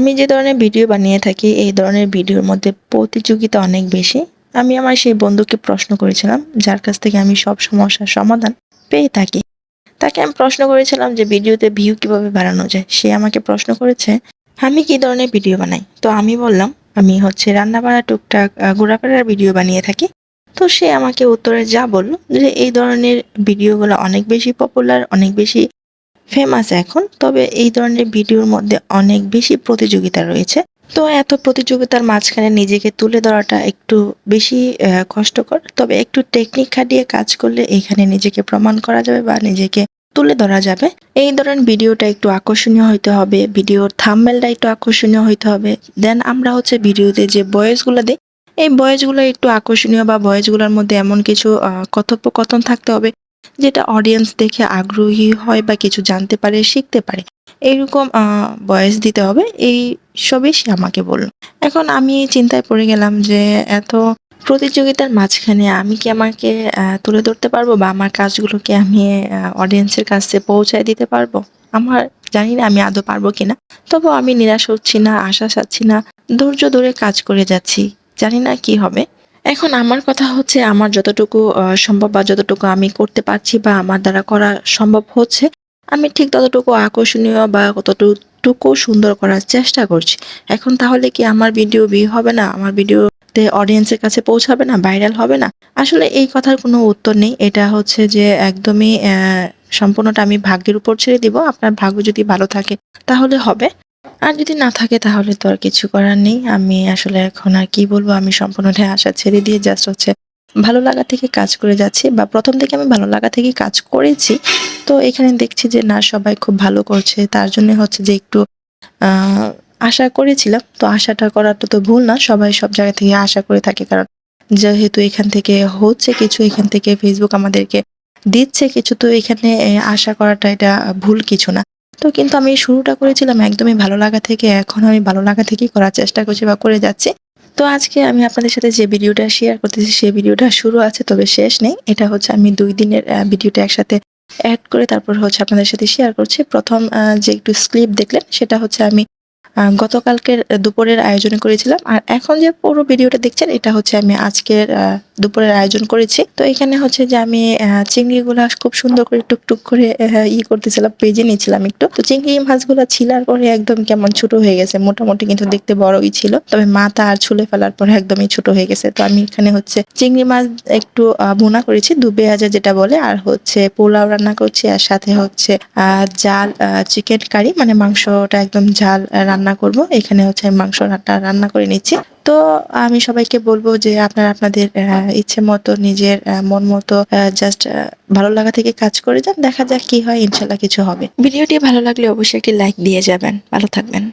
আমি যে ধরনের ভিডিও বানিয়ে থাকি, এই ধরনের ভিডিওর মধ্যে প্রতিযোগিতা অনেক বেশি। আমি আমার সেই বন্ধুকে প্রশ্ন করেছিলাম, যার কাছ থেকে আমি সব সমস্যার সমাধান পেয়ে থাকি। তাকে আমি প্রশ্ন করেছিলাম যে, ভিডিওতে ভিউ কীভাবে বাড়ানো যায়? সে আমাকে প্রশ্ন করেছে, আমি কি ধরনের ভিডিও বানাই? তো আমি বললাম, আমি হচ্ছে রান্না বান্না টুকটাক ঘোরাফেরার ভিডিও বানিয়ে থাকি। তো সে আমাকে উত্তরে যা বলল, যে, এই ধরনের ভিডিওগুলো অনেক বেশি পপুলার অনেক বেশি ফেমাস এখন, তবে এই ধরনের ভিডিওর মধ্যে অনেক বেশি প্রতিযোগিতা রয়েছে। তো এত প্রতিযোগিতার মাঝখানে নিজেকে তুলে ধরাটা একটু বেশি কষ্টকর, তবে একটু টেকনিক খাটিয়ে কাজ করলে এখানে নিজেকে প্রমাণ করা যাবে বা নিজেকে তুলে ধরা যাবে। এই ধরনের ভিডিওটা একটু আকর্ষণীয় হইতে হবে, ভিডিওর থামমেলটা একটু আকর্ষণীয় হইতে হবে। দেন আমরা হচ্ছে ভিডিওতে যে ভয়েসগুলো দিই, এই ভয়েসগুলো একটু আকর্ষণীয় বা ভয়েসগুলোর মধ্যে এমন কিছু কথোপকথন থাকতে হবে যেটা অডিয়েন্স দেখে আগ্রহী হয় বা কিছু জানতে পারে, শিখতে পারে, এইরকম বয়স দিতে হবে এই সবই সে আমাকে বলল। এখন আমি চিন্তায় পড়ে গেলাম যে এত প্রতিযোগিতার মাঝখানে আমি কি আমাকে তুলে ধরতে পারব বা আমার কাজগুলোকে আমি অডিয়েন্সের কাছে পৌঁছায় দিতে পারব? আমার জানি না আমি আদৌ পারব কিনা, তবু আমি নিরাশ হচ্ছি না, আশা সাচ্ছি না, ধৈর্য ধরে কাজ করে যাচ্ছি, জানি না কি হবে। এখন আমার কথা হচ্ছে, আমার যতটুকু সম্ভব বা যতটুকু আমি করতে পারছি বা আমার দ্বারা করা সম্ভব হচ্ছে, আমি ঠিক ততটুকু আকর্ষণীয় বা কতটুকু সুন্দর করার চেষ্টা করছি। এখন তাহলে কি আমার ভিডিও ভিউ হবে না? আমার ভিডিওতে অডিয়েন্সের কাছে পৌঁছাবে না? ভাইরাল হবে না? আসলে এই কথার কোনো উত্তর নেই। এটা হচ্ছে যে একদমই সম্পূর্ণটা আমি ভাগ্যের উপর ছেড়ে দিব। আপনার ভাগ্য যদি ভালো থাকে, তাহলে হবে। আর যদি না থাকে তাহলে তো আর কিছু করার নেই। আমি আসলে এখন আর কি বলব? আমি সম্পূর্ণটাই আশা ছেড়ে দিয়ে জাস্ট হচ্ছে ভালো লাগা থেকে কাজ করে যাচ্ছি বা প্রথম থেকে আমি ভালো লাগা থেকে কাজ করেছি। তো এখানে দেখছি যে না, সবাই খুব ভালো করছে। তার জন্য হচ্ছে যে একটু আশা করেছিলাম। তো আশাটা করাটা তো ভুল না, সবাই সব জায়গা থেকে আশা করে থাকে। কারণ যেহেতু এখান থেকে হচ্ছে কিছু, এখান থেকে ফেসবুক আমাদেরকে দিচ্ছে কিছু, তো এখানে আশা করাটা এটা ভুল কিছু না। তো কিন্তু আমি শুরুটা করেছিলাম একদমই ভালো লাগা থেকে, এখন আমি ভালো লাগা থেকেই করার চেষ্টা করছি বা করে যাচ্ছি। তো আজকে আমি আপনাদের সাথে যে ভিডিওটা শেয়ার করতেছি, সেই ভিডিওটা শুরু আছে, তবে শেষ নেই। এটা হচ্ছে আমি দুই দিনের ভিডিওটা একসাথে অ্যাড করে তারপর হচ্ছে আপনাদের সাথে শেয়ার করছি। প্রথম যে একটু স্লিপ দেখলেন, সেটা হচ্ছে আমি গতকালকের দুপুরের আয়োজন করেছিলাম। আর এখন যে পুরো ভিডিওটা দেখছেন এটা হচ্ছে আমি আজকের দুপুরের আয়োজন করেছি। তো এখানে হচ্ছে যে আমি চিংড়িগুলা খুব সুন্দর করে টুকটুক করে ই করতেছিলাম ভেজে নিয়েছিলাম একটু। তো চিংড়ি মাছগুলো ছিলার পরে একদম কেমন ছোট হয়ে গেছে। মোটামুটি কিন্তু দেখতে বড়ই ছিল। তবে মাথা আর ছুলে ফেলার পরে একদমই ছোট হয়ে গেছে। তো আমি এখানে হচ্ছে চিংড়ি মাছ একটু ভুনা করেছি দুবে আজা যেটা বলে আর হচ্ছে পোলাও রান্না করছি আর সাথে হচ্ছে আহ, জাল চিকেন কারি মানে মাংসটা একদম ঝাল আহ, রান্না করব। এখানে হচ্ছে মাংস রান্না রান্না করে নিচ্ছি। তো আমি সবাইকে বলব যে আপনারা আপনাদের ইচ্ছে মতো নিজের মন মতো জাস্ট ভালো লাগা থেকে কাজ করে যান। দেখা যাক কি হয়, ইনশাল্লাহ কিছু হবে। ভিডিওটি ভালো লাগলে অবশ্যই একটি লাইক দিয়ে যাবেন। ভালো থাকবেন।